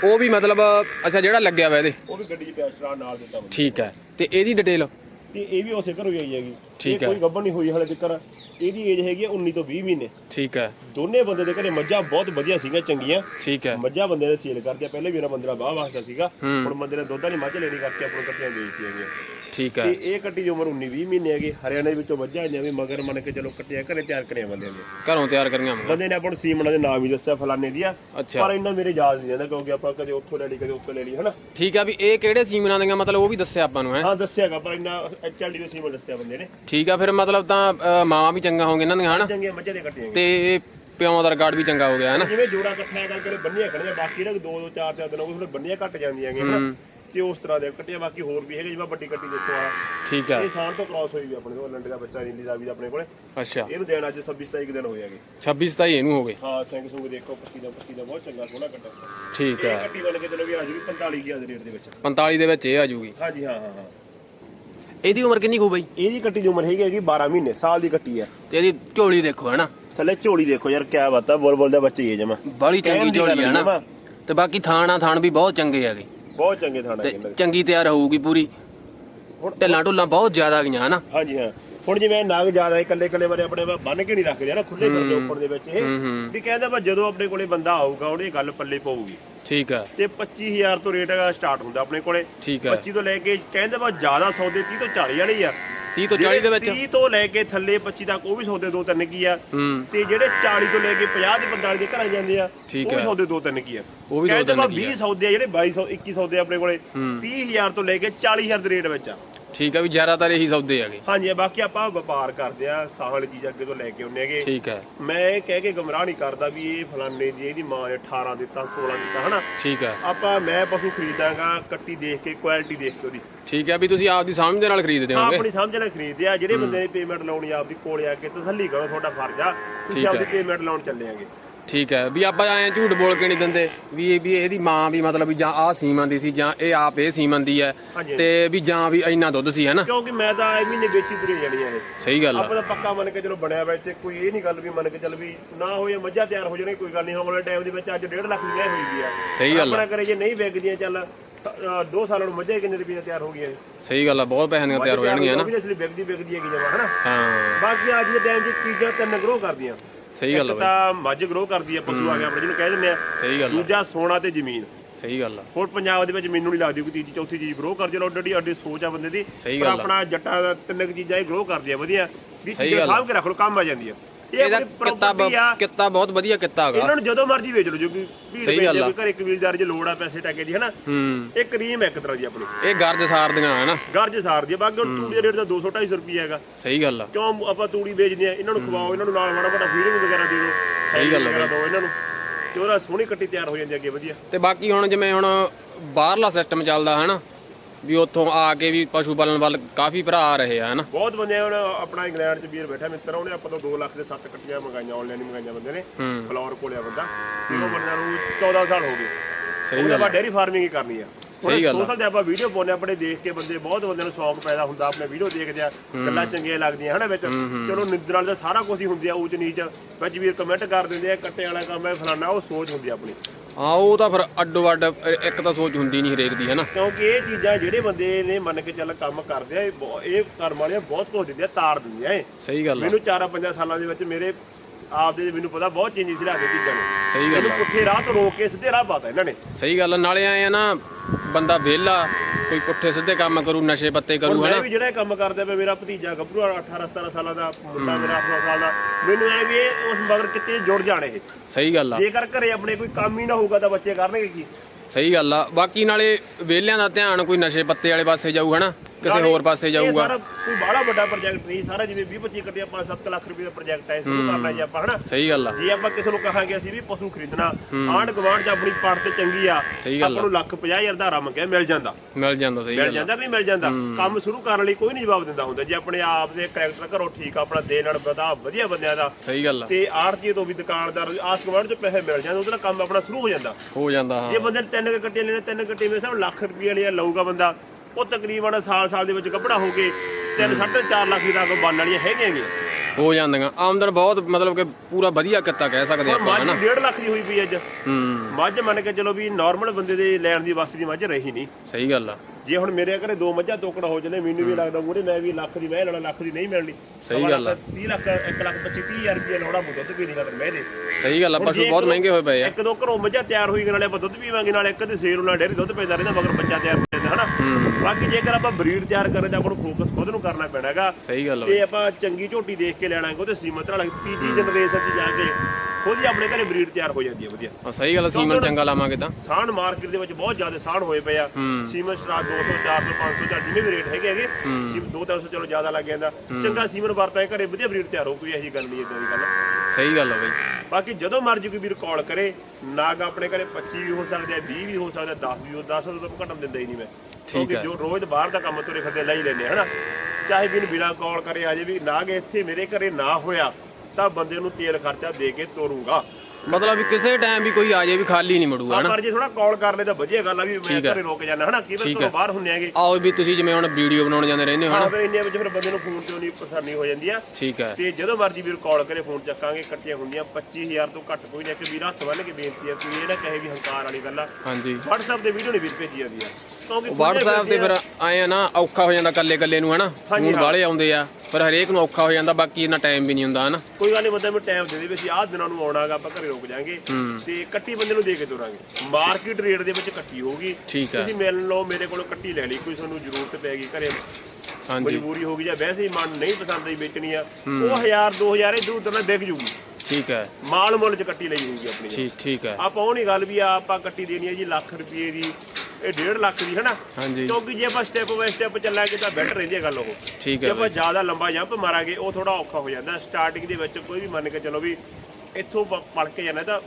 ਉਹ ਵੀ ਮਤਲਬ ਅੱਛਾ ਜਿਹੜਾ ਲੱਗਿਆ ਵਾ ਇਹਦੇ? ਉਹ ਵੀ ਗੱਡੀ 'ਚ ਪਿਆ ਸਟਾਰ ਨਾਲ ਦਿੱਤਾ ਠੀਕ ਹੈ। ਤੇ ਇਹਦੀ ਡਿਟੇਲ ਤੇ ਇਹ ਵੀ ਉਸੇ ਘਰੋਂ ਹੀ ਆਈ ਹੈਗੀ। ਠੀਕ ਹੈ। ਕੋਈ ਗੱਭਣ ਨਹੀਂ ਹੋਈ ਹਲੇ ਤੱਕ। ਇਹਦੀ ਏਜ ਹੈਗੀ ਆ 19 ਤੋਂ 20 ਮਹੀਨੇ। ਠੀਕ ਹੈ। ਦੋਨੇ ਬੰਦੇ ਦੇ ਘਰੇ ਮੱਝਾਂ ਬਹੁਤ ਵਧੀਆ ਸੀਗੀਆਂ ਚੰਗੀਆਂ। ਠੀਕ ਹੈ। ਮੱਝਾਂ ਬੰਦੇ ਨੇ ਸੇਲ ਕਰਦੇ ਪਹਿਲੇ ਵੀ ਇਹਨਾਂ ਬੰਦੇ ਦਾ ਬਾਹ ਵਾਸਤਾ ਸੀਗਾ। ਹੂੰ। ਹੁਣ ਬੰਦੇ ਨੇ ਦੁੱਧ ਵਾਲੀ ਮੱਝ ਲੈਣੀ ਕਰਕੇ ਆਪਣੀਆਂ ਕੱਟੀਆਂ ਵੇਚਤੀਆਂ ਗਈਆਂ ਠੀਕ ਹੈ ਤੇ ਇਹ ਕੱਟੀ ਦੀ ਉਮਰ 19 20 ਮਹੀਨੇ ਹੈਗੀ ਹਰਿਆਣੇ ਦੇ ਵਿੱਚੋਂ ਮੱਝਾਂ ਆਈਆਂ ਵੀ ਮਗਰ ਮੰਨ ਕੇ ਚਲੋ ਕੱਟੀਆਂ ਘਰੇ ਤਿਆਰ ਕਰੀਆਂ ਬੰਦੇ ਨੇ। ਘਰੋਂ ਤਿਆਰ ਕਰੀਆਂ। ਬੰਦੇ ਨੇ ਆਪਾਂ ਨੂੰ ਸੀਮਣਾ ਦੇ ਨਾਮ ਹੀ ਦੱਸਿਆ ਫਲਾਣੇ ਦੀ ਆ। ਅੱਛਾ। ਪਰ ਇੰਨਾ ਮੇਰੇ ਯਾਦ ਨਹੀਂ ਰਹਿੰਦਾ ਕਿਉਂਕਿ ਆਪਾਂ ਕਦੇ ਉੱਥੋਂ ਲੈ ਲਈ ਕਦੇ ਉੱਥੋਂ ਲੈ ਲਈ ਹਨਾ? ਠੀਕ ਹੈ ਵੀ ਇਹ ਕਿਹੜੇ ਸੀਮਨਾਂ ਦੀਆਂ ਮਤਲਬ ਉਹ ਵੀ ਦੱਸਿਆ ਆਪਾਂ ਨੂੰ ਹੈ? ਹਾਂ ਦੱਸਿਆਗਾ ਪਰ ਇੰਨਾ ਐਚਐਲਡੀ ਦੇ ਸੀਮਨ ਦੱਸਿਆ ਬੰਦੇ ਨੇ। ਠੀਕ ਆ ਫਿਰ ਮਤਲਬ ਤਾਂ ਮਾਵਾਂ ਵੀ ਚੰਗਾ ਹੋਣਗੇ ਇਹਨਾਂ ਦੀਆਂ ਹਨਾ? ਚੰਗੀਆਂ ਮੱਝਾਂ ਦੇ ਕੱਟੀਆਂ। ਤੇ ਪਿਓਾਂ ਦਾ ਰਿਕਾਰਡ ਵੀ ਚੰਗਾ ਹੋ ਗਿਆ ਹਨਾ? ਜਿਵੇਂ ਜੋੜਾ ਇਕੱਠਿਆ ਕਰਕੇ ਬੰਨੀਆਂ ਖੜੀਆਂ ਬਾਕੀ ਨਾ ਦੋ ਦੋ ਚਾਰ ਚਾਰ ਦਿਨ ਉਹ ਥੋੜੇ ਬੰਨੀਆਂ ਘੱਟ ਜਾਂਦੀਆਂ ਗੀਆਂ ਹਨਾ? ਤੇ ਉਸ ਤਰ੍ਹਾਂ ਦੇ ਕੱਟੀਆਂ ਬਾਕੀ ਹੋਰ ਵੀ ਹੈਗੇ ਜਿਵੇਂ ਵੱਡੀ ਕੱਟੀ ਦੇਖੋ ਆ ਠੀਕ ਹੈ ਇਹ ਸਾਲ ਤੋਂ ਕ੍ਰਾਸ ਹੋਈ ਵੀ ਆਪਣੇ ਕੋਲ ਲੰਡੇ ਦਾ ਬੱਚਾ ਨੀਲੀ ਦਾ ਵੀ ਆਪਣੇ ਕੋਲੇ। ਅੱਛਾ। ਇਹਨੂੰ ਦੇਣ ਅੱਜ 26 27 ਦਿਨ ਹੋਏ ਹੈਗੇ। 26 27 ਇਹਨੂੰ ਹੋ ਗਏ। ਹਾਂ ਸਿੰਘ ਸੁੰਗ ਦੇਖੋ ਪੱਕੀ ਦਾ ਪੱਕੀ ਦਾ ਬਹੁਤ ਚੰਗਾ ਸੋਹਣਾ ਕੱਟਾ। ਠੀਕ ਹੈ ਕੱਟੀ ਬਣ ਕੇ ਚਲੋ ਵੀ ਆ ਜੂਗੀ 45000 ਦੇ ਰੇਟ ਦੇ ਵਿੱਚ। 45 ਦੇ ਵਿੱਚ ਇਹ ਆ ਜੂਗੀ। ਹਾਂਜੀ ਹਾਂ ਹਾਂ ਹਾਂ। ਇਹਦੀ ਉਮਰ ਕਿੰਨੀ ਕੁ ਬਈ? ਇਹਦੀ ਕੱਟੀ ਦੀ ਉਮਰ ਹੈਗੀ ਹੈਗੀ 12 ਮਹੀਨੇ ਸਾਲ ਦੀ ਕੱਟੀ ਆ ਤੇ ਇਹਦੀ ਝੋਲੀ ਦੇਖੋ ਹਨਾ? ਥੱਲੇ ਝੋਲੀ ਦੇਖੋ ਯਾਰ ਕਿਆ ਬਾਤ ਆ ਬੋਲ ਬੋਲ ਦਾ ਬੱਚੇ ਹੀ ਹੈ ਜਮਾ। ਬੜੀ ਚੰਗੀ ਝੋਲੀ ਹੈ ਨਾ। ਤੇ ਬਾਕੀ ਥਾਣਾ ਥਾਣ ਵੀ ਬਹੁਤ ਚੰਗੇ ਹੈਗੇ। ਬਹੁਤ ਚੰਗੇ ਥਾਣਾ ਇਹਨਾਂ ਦੇ ਚੰਗੀ ਤਿਆਰ ਹੋਊਗੀ ਪੂਰੀ। ਹੁਣ- ਢਿੱਲਾਂ ਢੁੱਲਾਂ ਬਹੁਤ ਜ਼ਿਆਦਾ ਗਈਆਂ ਹਨਾ? ਹਾਂਜੀ ਹਾਂ। ਹੁਣ ਜਿਵੇਂ ਨਾਗ ਜ਼ਿਆਦਾ ਇਕੱਲੇ ਇਕੱਲੇ ਬਾਰੇ ਆਪਣੇ ਬੰਨ ਕੇ ਨਹੀਂ ਰੱਖਦੇ ਨਾ ਖੁੱਲੇ ਕਰਦੇ ਉੱਪਰ ਦੇ ਵਿੱਚ ਇਹ। ਹੂੰ ਹੂੰ। ਵੀ ਕਹਿੰਦਾ ਵਾ ਜਦੋਂ ਆਪਣੇ ਕੋਲੇ ਬੰਦਾ ਆਊਗਾ ਉਹਦੀ ਗੱਲ ਪੱਲੇ ਪਊਗੀ। ਠੀਕ ਹੈ ਤੇ 25000 ਤੋਂ ਰੇਟ ਹੈਗਾ ਸਟਾਰਟ ਹੁੰਦਾ ਆਪਣੇ ਕੋਲੇ। ਠੀਕ ਹੈ 25 ਤੋਂ ਲੈ ਕੇ ਕਹਿੰਦੇ ਵਾ ਜ਼ਿਆਦਾ ਸੌਦੇ 30 ਤੋਂ 40 ਵਾਲੇ ਹੀ ਆ। 30 ਤੋਂ 40 ਦੇ ਵਿੱਚ। 30 ਤੋਂ ਲੈ ਕੇ ਥੱਲੇ 25 ਤੱਕ ਉਹ ਵੀ ਸੌਦੇ ਦੋ ਤਿੰਨ ਕੀ ਆ। ਤੇ ਜਿਹੜੇ 40 ਤੋਂ ਲੈ ਕੇ 50 ਦੇ 45 ਦੇ ਘਰਾਂ ਜਾਂਦੇ ਆ ਉਹ ਵੀ। ਸੌਦੇ ਦੋ ਤਿੰਨ ਕੀ ਆ। ਉਹ ਵੀ ਦੋ ਤਿੰਨ ਕੀ ਆ। 20 ਸੌਦੇ ਆ ਜਿਹੜੇ 2200 21 ਸੌਦੇ ਆਪਣੇ ਕੋਲੇ। ਹੂੰ। 30000 ਤੋਂ ਲੈ ਕੇ 40000 ਦੇ ਰੇਟ ਵਿੱਚ ਆ। ਠੀਕ ਹੈ ਵੀ ਜ਼ਿਆਦਾਤਰ ਇਹੀ ਸੌਦੇ ਹੈਗੇ। ਹਾਂਜੀ ਬਾਕੀ ਆਪਾਂ ਵਪਾਰ ਕਰਦੇ ਆ ਸਾਹਲ ਚੀਜ਼ ਅੱਗੇ ਤੋਂ ਲੈ ਕੇ ਆਉਂਦੇ ਹੈਗੇ। ਠੀਕ ਹੈ। ਮੈਂ ਇਹ ਕਹਿ ਕੇ ਗਮਰਾਹ ਨਹੀਂ ਕਰਦਾ ਵੀ ਇਹ ਫਲਾਣੇ ਦੀ ਇਹਦੀ ਮਾਂ ਨੇ 18 ਦਿੱਤਾ 16 ਦਿੱਤਾ ਹਨਾ? ਠੀਕ ਹੈ। ਆਪਾਂ ਮੈਂ ਪਸ਼ੂ ਖਰੀਦਾਂਗਾ ਕੱਟੀ ਦੇਖ ਕੇ ਕੁਆਲਿਟੀ ਦੇਖ ਕੇ ਉਹਦੀ। ਠੀਕ ਹੈ ਵੀ ਤੁਸੀਂ ਆਪਦੀ ਸਮਝ ਦੇ ਨਾਲ ਖਰੀਦਦੇ ਹੋਗੇ ਆਪਣੀ ਸਮਝ ਨਾਲ ਖਰੀਦਿਆ ਜਿਹੜੇ ਬੰਦੇ ਨੇ ਪੇਮੈਂਟ ਲਾਉਣੀ ਆਪਦੀ ਕੋਲੇ ਆ ਕੇ ਤਸੱਲੀ ਕਰੋ ਤੁਹਾਡਾ ਫਰਜ਼ ਆ। ਤੁਸੀਂ। ਆਪਦੀ ਪੇਮੈਂਟ ਲਾਉਣ ਚੱਲੇ ਆਂਗੇ ਠੀਕ ਹੈ ਵੀ ਆਪਾਂ ਐਂ ਝੂਠ ਬੋਲ ਕੇ ਨਹੀਂ ਦਿੰਦੇ ਵੀ ਇਹ ਵੀ ਇਹਦੀ ਮਾਂ ਵੀ ਮਤਲਬ ਵੀ ਜਾਂ ਆਹ ਸੀਮਨ ਦੀ ਸੀ ਜਾਂ ਇਹ ਆਪ ਇਹ ਸੀਮਨ ਦੀ ਹੈ ਹਾਂਜੀ। ਤੇ ਵੀ ਜਾਂ ਵੀ ਇੰਨਾ ਦੁੱਧ ਸੀ ਹੈ ਨਾ? ਕਿਉਂਕਿ ਮੈਂ ਤਾਂ ਇਹ ਮਹੀਨੇ ਵੇਚੀ ਤੁਰੇ ਜਾਣੀਆਂ ਇਹ। ਸਹੀ ਗੱਲ ਆ। ਆਪਾਂ ਤਾਂ ਪੱਕਾ ਮੰਨ ਕੇ ਚਲੋ ਬਣਿਆ ਵਾ ਇੱਥੇ ਕੋਈ ਇਹ ਨਹੀਂ ਗੱਲ ਵੀ ਮੰਨ ਕੇ ਚੱਲ ਵੀ ਨਾ ਹੋਏ ਮੱਝਾਂ ਤਿਆਰ ਹੋ ਜਾਣੇ ਕੋਈ ਗੱਲ ਨਹੀਂ ਆਉਣ ਵਾਲੇ ਟਾਈਮ ਦੇ ਵਿੱਚ ਅੱਜ 1.5 ਲੱਖ ਦੀ ਹੋਈ ਵੀ ਆ ਸਹੀ ਗੱਲ ਆ। ਆਪਣਾ ਕਰੇ ਜੇ ਨਹੀਂ ਵਿਕਦੀਆਂ ਚੱਲ 2 ਸਾਲਾਂ ਨੂੰ ਮੱਝਾਂ ਹੀ ਕਿੰਨੇ ਰੁਪਏ ਤਿਆਰ ਹੋ ਗਈਆਂ ਇਹ? ਸਹੀ ਗੱਲ ਆ ਬਹੁਤ ਪੈਸਿਆਂ ਦੀਆਂ ਤਿਆਰ ਹੋ ਜਾਣਗੀਆਂ ਨਾ। ਉਹ ਵੀ ਅਸਲੀ ਵਿਕਦੀ ਵਿਕਦੀ ਹੈਗੀ ਜਮਾ ਹਨਾ? ਹਾਂ। ਬਾਕੀ ਅੱਜ ਦੇ ਟਾਈਮ 'ਚ ਚੀਜ਼ਾਂ ਤਿੰਨ ਗਰੋ ਕਰਦੀਆਂ। ਸਹੀ ਗੱਲ ਆ ਬਾਈ। ਤਾਂ ਮੱਝ ਗਰੋ ਕਰਦੀ ਆ ਪਸ਼ੂ ਆ ਗਿਆ ਆਪਣੇ ਜਿਹਨੂੰ ਕਹਿ ਦਿੰਦੇ ਆ। ਸਹੀ ਗੱਲ ਆ। ਦੂਜਾ ਸੋਨਾ ਤੇ ਜ਼ਮੀਨ। ਸਹੀ ਗੱਲ ਆ। ਹੋਰ ਪੰਜਾਬ ਦੇ ਵਿੱਚ ਮੈਨੂੰ ਨਹੀਂ ਲੱਗਦੀ ਕੋਈ ਤੀਜੀ ਚੌਥੀ ਚੀਜ਼ ਗਰੋ ਕਰ ਚਲੋ ਅੱਡੀ ਅੱਡੀ ਸੋਚ ਆ ਬੰਦੇ ਦੀ। ਪਰ ਆ। ਆਪਣਾ ਜੱਟਾਂ ਤਿੰਨ ਕੁ ਚੀਜ਼ਾਂ ਇਹ ਗਰੋ ਕਰਦੀਆਂ ਵਧੀਆ। ਵੀ ਚੀਜ਼ਾਂ ਆ। ਸਾਂਭ ਕੇ ਰੱਖ ਲਓ ਕੰਮ ਆ ਜਾਂਦੀਆਂ ਇਹ ਇਹਦਾ ਕਿੱਤਾ property ਆ। ਕਿੱਤਾ ਬਹੁਤ ਵਧੀਆ ਕਿੱਤਾ ਹੈਗਾ। ਇਹਨਾਂ ਨੂੰ ਜਦੋਂ ਮਰਜ਼ੀ ਵੇਚ ਲਓ ਜੋ ਕਿ ਵੀਹ ਸਹੀ ਰੁਪਏ ਗੱਲ ਦੇ ਆ। ਕੋਈ ਘਰੇ ਕਬੀਲਦਾਰ ਜੇ ਲੋੜ ਆ ਪੈਸੇ ਟਕੇ ਦੀ ਹਨਾ? ਹੂੰ। ਇਹ ਕਰੀਮ ਹੈ ਇੱਕ ਤਰ੍ਹਾਂ ਦੀ ਆਪਣੀ। ਇਹ ਗਰਜ ਸਾਰਦੀਆਂ ਹੈ ਨਾ। ਗਰਜ ਸਾਰ ਦੀ ਆ। ਬਾਕੀ ਹੁਣ ਤੂੜੀ ਦਾ ਰੇਟ ਤਾਂ 200 250 ਰੁਪਏ ਹੈਗਾ। ਸਹੀ ਗੱਲ ਆ। ਕਿਉਂ ਆਪਾਂ ਤੂੜੀ ਵੇਚਦੇ ਆ ਇਹਨਾਂ ਨੂੰ ਖਵਾਓ ਇਹਨਾਂ ਨੂੰ ਨਾਲ ਮਾੜਾ ਮਾੜਾ ਫੀਡਿੰਗ ਵਗੈਰਾ ਦੇ ਦਿਓ ਸਹੀ ਗੱਲ ਆ ਵਗੈਰਾ ਦਿਓ ਇਹਨਾਂ ਨੂੰ। ਤੇ ਉਹਦਾ ਸੋਹਣੀ ਕੱਟੀ ਤਿਆਰ ਹੋ ਜਾਂਦੀ ਅੱਗੇ ਵਧੀਆ। ਤੇ ਬਾਕੀ ਹੁਣ ਜਿਵੇਂ ਹੁਣ ਬਾਹਰਲਾ ਸਿਸਟਮ ਚੱਲਦਾ ਹੈ ਨਾ ਵੀ ਉੱਥੋਂ ਆ ਕੇ ਵੀ ਪਸ਼ੂ ਪਾਲਣ ਵੱਲ ਕਾਫੀ ਭਰਾ ਆ ਰਹੇ ਆ ਹੈ ਨਾ ਬਹੁਤ ਬੰਦੇ ਹੁਣ ਆਪਣਾ ਇੰਗਲੈਂਡ ਚ ਵੀਰ ਬੈਠਾ ਮਿੱਤਰ ਉਹਨੇ ਆਪਾਂ ਤੋਂ 2 ਲੱਖ ਦੇ 7 ਕੱਟੀਆਂ ਮੰਗਾਈਆਂ ਆਨਲਾਈਨ ਮੰਗਾਈਆਂ ਬੰਦੇ ਨੇ ਫਲੋਰ ਕੋਲਿਆ ਬੰਦਾ ਤੇ ਉਹ ਨੂੰ 14 ਸਾਲ ਹੋ ਗਏ। ਸਹੀ ਗੱਲ ਆਪਾਂ ਡੇਰੀ ਫਾਰਮਿੰਗ ਹੀ ਕਰਨੀ ਆ। ਸਹੀ ਗੱਲ। ਸੋਸ਼ਲ ਤੇ ਆਪਾਂ ਵੀਡੀਓ ਪਾਉਂਦੇ ਆਪਣੇ ਦੇਖ ਕੇ ਬੰਦੇ ਬਹੁਤ ਬੰਦਿਆਂ ਨੂੰ ਸ਼ੌਂਕ ਪੈਦਾ ਹੁੰਦਾ ਆਪਣੇ ਵੀਡੀਓ ਦੇਖਦੇ ਆ ਗੱਲਾਂ ਚੰਗੀਆਂ ਲੱਗਦੀਆਂ ਹਨਾ ਵਿੱਚ? ਚਲੋ ਨਿੰਦਰ ਨਾਲ ਤਾਂ ਸਾਰਾ ਕੁਝ ਹੀ ਹੁੰਦੀ ਆ ਉੱਚ ਨੀਚ ਵਿੱਚ ਵੀਰ ਕਮੈਂਟ ਕਰ ਦਿੰਦੇ ਆ ਕੱਟੇ ਵਾਲਾ ਕੰਮ ਹੈ ਫਲਾਨਾ ਉਹ ਸੋਚ ਹੁੰਦੀ ਆ ਆਪਣੀ। ਹਾਂ ਉਹ ਤਾਂ ਫਿਰ ਅੱਡੋ ਅੱਡ ਇੱਕ ਤਾਂ ਸੋਚ ਹੁੰਦੀ ਨਹੀਂ ਹਰੇਕ ਦੀ ਹੈ ਨਾ ਕਿਉਂਕਿ ਇਹ ਚੀਜ਼ਾਂ ਜਿਹੜੇ ਬੰਦੇ ਨੇ ਮੰਨ ਕੇ ਚੱਲ ਕੰਮ ਕਰਦੇ ਆ ਇਹ ਬਹੁ- ਇਹ ਕਰਮ ਵਾਲੀਆਂ ਬਹੁਤ ਕੁਝ ਦਿੰਦੇ ਆ ਤਾਰ ਦਿੰਦੀਆਂ ਇਹ। ਸਹੀ ਗੱਲ ਆ। ਮੈਨੂੰ 4-5 ਸਾਲਾਂ ਦੇ ਵਿੱਚ ਮੇਰੇ ਆਪ ਦੇ ਮੈਨੂੰ ਪਤਾ ਬਹੁਤ ਚੇਂਜਿਸ ਲਿਆ ਕੇ ਚੀਜ਼ਾਂ ਨੇ। ਸਹੀ ਗੱਲ ਮੈਨੂੰ ਆ ਪੁੱਠੇ ਰਾਹ ਤੋਂ ਰੋਕ ਕੇ ਸਿੱਧੇ ਰਾਹ ਪਾਤਾ ਇਹਨਾਂ ਨੇ। ਸਹੀ ਗੱਲ ਆ ਨਾਲੇ ਆਏ ਆ ਨਾ ਬੰਦਾ ਵਿਹਲਾ ਕੋਈ ਪੁੱਠੇ ਸਿੱਧੇ ਕੰਮ ਕਰੂ ਨਸ਼ੇ ਪੱਤੇ ਹੁਣ ਕਰੂ ਮੈਂ ਹਨਾ? ਵੀ ਜਿਹੜਾ ਇਹ ਕੰਮ ਕਰਦਾ ਪਿਆ ਮੇਰਾ ਭਤੀਜਾ ਗੱਭਰੂ 18-17 ਸਾਲਾਂ ਦਾ ਮੁੰਡਾ ਮੇਰਾ 18 ਸਾਲ ਦਾ ਮੈਨੂੰ ਐ ਵੀ ਇਹ ਉਸ ਮਗਰ ਕਿਤੇ ਜੁੜ ਜਾਣ ਇਹ। ਸਹੀ ਗੱਲ ਆ। ਜੇਕਰ ਘਰੇ ਆਪਣੇ ਕੋਈ ਕੰਮ ਹੀ ਨਾ ਹੋਊਗਾ ਤਾਂ ਬੱਚੇ ਕਰਨਗੇ ਕੀ? ਸਹੀ ਗੱਲ ਆ। ਬਾਕੀ ਨਾਲੇ ਵਿਹਲਿਆਂ ਦਾ ਧਿਆਨ ਕੋਈ ਨਸ਼ੇ ਪੱਤੇ ਵਾਲੇ ਪਾਸੇ ਜਾਊ ਹਨਾ? ਕਿਸੇ ਹੋਰ ਪਾਸੇ ਜਾਊਗਾ। ਸਾਰਾ ਕੋਈ ਬਾਹਲਾ ਵੱਡਾ ਪ੍ਰੋਜੈਕਟ ਨਹੀਂ ਸਾਰਾ ਜਿਵੇਂ 20-25 ਕੱਟਿਆ 5-7 ਲੱਖ ਰੁਪਏ ਦਾ ਪ੍ਰੋਜੈਕਟ ਹੈ ਸ਼ੁਰੂ ਕਰਨਾ ਜੀ ਆਪਾਂ ਹਨਾ? ਸਹੀ ਗੱਲ ਆ। ਜੇ ਆਪਾਂ ਕਿਸੇ ਨੂੰ ਕਹਾਂਗੇ ਅਸੀਂ ਵੀ ਪਸ਼ੂ ਖਰੀਦਣਾ ਆਂਢ ਗੁਆਂਢ ਚ ਆਪਣੀ ਪੜ ਤੇ ਚੰਗੀ ਆ ਆਪਾਂ ਨੂੰ ਲੱਖ 50000 ਦਾ ਰਮ ਕੇ ਮਿਲ ਜਾਂਦਾ। ਮਿਲ ਜਾਂਦਾ ਸਹੀ ਮਿਲ ਗੱਲ ਜਾਂਦਾ ਕਿ ਨਹੀਂ ਮਿਲ ਜਾਂਦਾ। ਕੰਮ ਸ਼ੁਰੂ ਕਰਨ ਲਈ ਕੋਈ ਨਹੀਂ ਜਵਾਬ ਦਿੰਦਾ ਹੁੰਦਾ। ਜੇ ਆਪਣੇ ਆਪ ਦੇ ਕੈਰੈਕਟਰ ਘਰੋਂ ਠੀਕ ਆ, ਆਪਣਾ ਦੇ ਨਾਲ ਬਤਾ ਵਧੀਆ ਬੰਦਿਆਂ ਦਾ ਸਹੀ ਗੱਲ ਆ। ਤੇ ਆੜਤੀਏ ਤੋਂ ਵੀ ਦੁਕਾਨਦਾਰ ਆਸ ਗੁਆਂਢ ਚ ਪੈਸੇ ਮਿਲ ਜਾਂਦੇ ਉਹਦੇ ਨਾਲ ਕੰਮ ਆਪਣਾ ਸ਼ੁਰੂ ਹੋ ਜਾਂਦਾ। ਹੋ ਜਾਂਦਾ ਜੇ ਹਾਂ ਬੰਦੇ ਨੇ ਤਿੰਨ ਗੱਡੀਆਂ ਲੈਣੇ ਤਿੰਨ ਗੱਡੀ ਮੇਰੇ ਹਿਸਾਬ ਲੱਖ ਰੁਪਏ ਵਾਲੀ ਲਊਗਾ ਬੰਦਾ। ਉਹ ਤਕਰੀਬਨ ਸਾਲ ਸਾਲ ਦੇ ਵਿੱਚ ਕੱਪੜਾ ਹੋ ਕੇ 3.5 ਲੱਖ ਦੀ ਤੱਕ ਬਣਨ ਵਾਲੀਆਂ ਹੈਗੀਆਂ ਗੀਆਂ ਹੋ ਜਾਂਦੀਆਂ। ਆਮਦਨ ਬਹੁਤ ਮਤਲਬ ਕਿ ਪੂਰਾ ਵਧੀਆ ਕਿੱਤਾ ਕਹਿ ਸਕਦੇ ਆਪਾਂ ਮੱਝ ਹਨਾ? 1.5 ਲੱਖ ਦੀ ਹੋਈ ਪਈ ਅੱਜ। ਹੂੰ। ਮੱਝ ਮੰਨ ਕੇ ਚਲੋ ਵੀ ਨਾਰਮਲ ਬੰਦੇ ਦੇ ਲੈਣ ਦੀ ਵਸਤ ਦੀ ਮੱਝ ਰਹੀ ਨਹੀਂ। ਸਹੀ ਗੱਲ ਆ। ਜੇ ਹੁਣ ਮੇਰੇ ਘਰੇ ਦੋ ਮੱਝਾਂ ਤੋਕੜਾ ਹੋ ਜਾਂਦੇ ਮੈਨੂੰ ਵੀ ਲੱਗਦਾ ਮੂਰੇ ਮੈਂ ਵੀ ਲੱਖ ਦੀ ਮੈਂ ਲੈਣਾ ਲੱਖ ਦੀ ਨਹੀਂ ਮਿਲਣੀ। ਸਹੀ ਗੱਲ ਆ। 30 ਲੱਖ 1 ਲੱਖ 25 30000 ਰੁਪਏ ਲੋੜਾ ਦੁੱਧ ਪੀਣੀ ਦਾ ਮੈਂ ਦੇ ਸਹੀ ਗੱਲ ਆ ਪਸ਼ੂ ਬਹੁਤ ਮਹਿੰਗੇ ਹੋਏ ਪਏ ਆ। ਇੱਕ ਦੋ ਘਰੋਂ ਮੱਝਾਂ ਤਿਆਰ ਹੋਈ ਨਾਲੇ ਆਪਾਂ ਦੁੱਧ ਪੀਵਾਂਗੇ ਨਾਲੇ ਇੱਕ ਤੇ ਸੇਲ ਨਾਲ ਡੇਰੀ ਦੁੱਧ ਪੈਂਦਾ ਰਹਿੰਦਾ ਮਗਰ ਬੱਚਾ ਤਿਆਰ ਹੋ ਜਾਂਦਾ ਹਨਾ? ਬਾਕੀ ਜੇਕਰ ਆਪਾਂ ਬਰੀਡ ਤਿਆਰ ਕਰਨ ਦਾ ਆਪਾਂ ਨੂੰ ਫੋਕਸ ਖੁਦ ਨੂੰ ਕਰਨਾ ਪੈਣਾ ਹੈਗਾ ਸਹੀ ਗੱਲ ਆ ਤੇ ਆਪਾਂ ਚੰਗੀ ਝੋਟੀ ਦੇਖ ਕੇ ਲੈਣਾ ਉਹਦੇ ਸੀਮਤ ਨਾਲ ਤੀਜੀ ਜਨਰੇਸ਼ਨ 'ਚ ਜਾ ਕੇ ਖੁਦ ਹੀ ਆਪਣੇ ਘਰੇ ਬਰੀਡ ਤਿਆਰ ਹੋ ਜਾਂਦੀ ਹੈ ਵਧੀਆ। ਆ ਸਹੀ ਗੱਲ ਆ, ਸੀਮਨ ਚੰਗਾ ਲਾਵਾਂਗੇ ਤਾਂ। ਸਾਣ ਮਾਰਕੀਟ ਦੇ ਵਿੱਚ ਬਹੁਤ ਜ਼ਿਆਦਾ ਸਾਣ ਹੋਏ ਪਏ ਆ। ਹੂੰ। ਸੀਮਨ ਸਟਾਰ 200 400 500 ਚਾਰ ਜਿੰਨੇ ਵੀ ਰੇਟ ਹੈਗੇ ਹੈਗੇ ਹੂੰ। ਸੀਮ 2-300 ਚਲੋ ਜ਼ਿਆਦਾ ਲੱਗ ਜਾਂਦਾ। ਚੰਗਾ ਸੀਮਨ ਵਰਤਾਂ ਘਰੇ ਵਧੀਆ ਬਰੀਡ ਤਿਆਰ ਹੋ ਕੋਈ ਇਹੀ ਗੱਲ ਨਹੀਂ ਇਦਾਂ ਦੀ ਗੱਲ ਸਹੀ ਗੱਲ ਆ ਬਈ। ਬਾਕੀ ਜਦੋਂ ਮਰਜ਼ੀ ਕੋਈ ਵੀਰ ਕਾਲ ਕਰੇ ਨਾਗ ਆਪਣੇ ਘਰੇ 25 ਵੀ ਹੋ ਸਕਦੇ ਆ 20 ਵੀ ਹੋ ਸਕਦੇ ਆ 10 ਵੀ ਹੋ 10 ਤੋਂ ਘਟਣ ਦਿੰਦਾ ਹੀ ਨਹੀਂ ਮੈਂ। ਕਿਉਂਕਿ। ਜੋ ਰੋਜ਼ ਬਾਹਰ ਦਾ ਕੰਮ ਤੁਰੇ ਫਿਰਦੇ ਲੈ ਹੀ ਲੈਨੇ ਹਨਾ? ਚਾਹੇ ਵੀ ਬਿਨਾ ਕਾਲ ਕਰੇ ਆ ਜੇ ਵੀ ਨਾਗ ਇੱਥੇ ਮੇਰੇ ਘਰੇ ਨਾ ਹੋਇਆ ਤਾਂ ਬੰਦੇ ਨੂੰ ਤੇਲ ਖਰਚਾ ਦੇ ਕੇ ਤੋਰੂੰਗਾ। ਮਤਲਬ ਵੀ ਕਿਸੇ ਟਾਈਮ ਵੀ ਕੋਈ ਆ ਜਾਏ ਵੀ ਖਾਲੀ ਨਹੀਂ ਮੜੂਗਾ ਹਨਾ? ਪਰ ਜੇ ਥੋੜਾ ਕਾਲ ਕਰ ਲੈ ਤਾਂ ਵਧੀਆ ਗੱਲ ਆ ਵੀ ਮੈਂ। ਘਰੇ ਰੁਕ ਜਾਣਾ ਹਨਾ? ਠੀਕ ਘਰੋਂ। ਬਾਹਰ ਹੁੰਨੇ ਆਗੇ। ਆਓ ਵੀ ਤੁਸੀਂ ਜਿਵੇਂ ਹੁਣ ਵੀਡੀਓ ਬਣਾਉਣ ਜਾਂਦੇ ਰਹਿੰਦੇ ਹੋ ਹਨਾ? ਫਿਰ ਇੰਨੇ ਵਿੱਚ ਫਿਰ ਬੰਦੇ ਨੂੰ ਫੋਨ ਤੇ ਨਹੀਂ ਪਰੇਸ਼ਾਨੀ ਹੋ ਜਾਂਦੀ ਆ। ਠੀਕ ਹੈ ਤੇ ਜਦੋਂ ਮਰਜ਼ੀ ਵੀਰ ਕਾਲ ਕਰੇ ਫੋਨ ਚੱਕਾਂਗੇ ਇਕੱਠੀਆਂ ਹੁੰਦੀਆਂ 25000 ਤੋਂ ਘੱਟ ਕੋਈ ਨਾ ਕਿ ਵੀਰ ਹੱਥ ਬੰਨ ਕੇ ਬੇਨਤੀ ਆ ਕੋਈ ਇਹ ਨਾ ਕਹੇ ਵੀ ਹੰਕਾਰ ਵਾਲੀ ਗੱਲ ਆ। ਹਾਂਜੀ। WhatsApp ਤੇ ਵੀਡੀਓ ਨਹੀਂ ਵੀਰ ਭੇਜੀ ਜਾਂਦੀ ਆ ਕਿਉਂਕਿ WhatsApp ਤੇ ਫਿਰ ਆਏ ਆ ਨਾ ਔਖਾ ਹੋ ਜਾਂਦਾ ਕੱਲੇ ਕੱਲੇ ਨੂੰ ਹਨਾ? ਹਾਂਜੀ, ਫੋਨ ਹਾਂ। ਆਉਂਦੇ ਆ ਪਰ ਹਰੇਕ ਨੂੰ ਔਖਾ ਹੋ ਜਾਂਦਾ ਬਾਕੀ ਇੰਨਾ ਟਾਈਮ ਵੀ ਨਹੀਂ ਹੁੰਦਾ ਹਨਾ? ਕੋਈ ਗੱਲ ਨਹੀਂ ਬੰਦਾ ਮੈਨੂੰ ਟਾਈਮ ਦੇ ਦੇ ਵੀ ਅਸੀਂ ਆਹ ਦਿਨਾਂ ਨੂੰ ਆਉਣਾਗਾ ਆਪਾਂ ਘਰੇ ਰੁਕ ਜਾਾਂਗੇ ਤੇ ਕੱਟੀ ਬੰਦੇ ਨੂੰ ਦੇ ਕੇ ਤੁਰਾਂਗੇ। ਮਾਰਕੀਟ ਰੇਟ ਦੇ ਵਿੱਚ ਕੱਟੀ ਹੋਊਗੀ। ਠੀਕ ਹੈ ਤੁਸੀਂ ਮਿਲ ਲਓ ਮੇਰੇ ਕੋਲੋਂ ਕੱਟੀ ਲੈ ਲਈ ਕੋਈ ਤੁਹਾਨੂੰ ਜ਼ਰੂਰਤ ਪੈ ਗਈ ਘਰੇ। ਹਾਂਜੀ। ਮਜਬੂਰੀ ਹੋ ਗਈ ਜਾਂ ਵੈਸੇ ਹੀ ਮਨ ਨਹੀਂ ਪਸੰਦ ਆਈ ਵੇਚਣੀ ਆ ਉਹ 1000 2000 ਇਧਰ ਉਧਰ ਨਾਲ ਵਿਕ ਜੂਗੀ। ਠੀਕ ਹੈ ਮਾਲ ਮੁੱਲ ਚ ਕੱਟੀ ਲਈ ਹੋਊਗੀ ਆਪਣੀ ਠੀਕ ਠੀਕ ਹੈ ਆਪਾਂ ਉਹ ਨਹੀਂ ਗੱਲ ਵੀ ਆ ਆਪਾਂ ਕੱਟੀ ਦੇਣੀ ਹੈ ਜੀ ਲੱਖ ਰੁਪਏ ਦੀ ਇਹ 1.5 ਲੱਖ ਦੀ ਹੈ ਨਾ ਹਾਂਜੀ। ਕਿਉਂਕਿ ਜੇ ਆਪਾਂ ਸਟੈਪ ਬਾਈ ਸਟੈਪ ਚੱਲਾਂਗੇ ਤਾਂ ਬੈਟਰ ਰਹਿੰਦੀ ਹੈ ਗੱਲ ਉਹ। ਠੀਕ ਜੇ ਹੈ ਆਪਾਂ ਬਾਈ ਜ਼ਿਆਦਾ ਲੰਬਾ ਜੰਪ ਮਾਰਾਂਗੇ ਉਹ ਥੋੜਾ ਔਖਾ ਹੋ ਜਾਂਦਾ। ਸਟਾਰਟਿੰਗ ਦੇ ਵਿੱਚ ਕੋਈ ਵੀ ਮੰਨ ਕੇ ਚਲੋ ਵੀ ਇੱਥੋਂ ਪੜ ਕੇ ਜਾਣਾ ਤਾਂ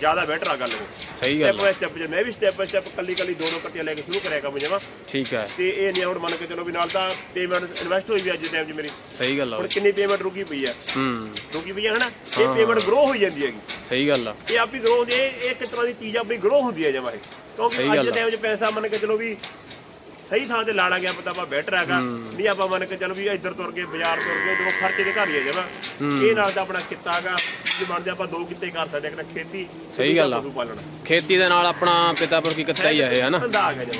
ਜ਼ਿਆਦਾ ਬੈਟਰ ਆ ਗੱਲ ਉਹ। ਸਹੀ ਸਟੈਪ ਗੱਲ ਹੈ ਬਾਈ ਸਟੈਪ ਜੇ ਮੈਂ ਵੀ ਸਟੈਪ ਬਾਈ ਸਟੈਪ ਕੱਲੀ ਕੱਲੀ ਦੋ ਦੋ ਕੱਟੀਆਂ ਲੈ ਕੇ ਸ਼ੁਰੂ ਕਰਿਆ ਕੰਮ ਜਮਾ। ਠੀਕ ਹੈ ਤੇ ਇਹ ਨਹੀਂ ਹੁਣ ਮੰਨ ਕੇ ਚਲੋ ਵੀ ਨਾਲ ਤਾਂ ਪੇਮੈਂਟ ਇਨਵੈਸਟ ਹੋਈ ਵੀ ਅੱਜ ਦੇ ਟਾਈਮ 'ਚ ਮੇਰੀ। ਸਹੀ ਗੱਲ ਆ ਹੁਣ ਬਾਈ। ਕਿੰਨੀ ਪੇਮੈਂਟ ਰੁਕੀ ਪਈ ਆ। ਹੂੰ। ਰੁਕੀ ਪਈ ਆ ਹਨਾ? ਇਹ ਪੇਮੈਂਟ ਗਰੋ ਹੋਈ ਜਾਂਦੀ ਹੈਗੀ। ਸਹੀ ਗੱਲ ਆ। ਇਹ ਆਪੀ ਗਰੋ ਹੁੰਦੀ ਹੈ ਇਹ ਇੱਕ ਤਰ੍ਹਾਂ ਦੀ ਚੀਜ਼ ਆਪਣੀ ਗਰੋ ਹੁੰਦੀ ਹੈ ਜਮਾ ਇਹ। ਕਿਉਂਕਿ ਅੱਜ ਗੱਲ ਦੇ ਆ। ਟਾਈਮ 'ਚ ਪੈਸਾ ਮੰਨ ਕੇ ਚਲੋ ਵੀ ਸਹੀ ਥਾਂ ਤੇ ਲਾਣਾ ਗਿਆ ਪਤਾ ਆਪਾਂ ਬੈਟਰ ਹੈਗਾ। ਨਹੀਂ ਆਪਾਂ ਮੰਨ ਕੇ ਚਲੋ ਵੀ ਇੱਧਰ ਤੁਰ ਕੇ ਬਾਜ਼ਾਰ ਤੁਰ ਕੇ ਦੇਖੋ ਖਰਚੇ ਦੇ ਘਰ ਹੀ ਹੈ ਜਮਾ। ਇਹ ਨਾਲ ਤਾਂ ਆਪਣਾ ਕਿੱਤਾ ਹੈਗਾ। ਆਪਾਂ ਦੋ ਕਿੱਤੇ ਕਰ ਸਕਦੇ ਖੇਤੀ ਸਹੀ ਗੱਲ ਆ। ਪਸ਼ੂ ਪਾਲਣਾ। ਖੇਤੀ ਦੇ ਨਾਲ ਆਪਣਾ ਪਿਤਾ ਪੁਰਖੀ ਕਿੱਤਾ ਹੀ ਆ ਇਹ ਹਨਾ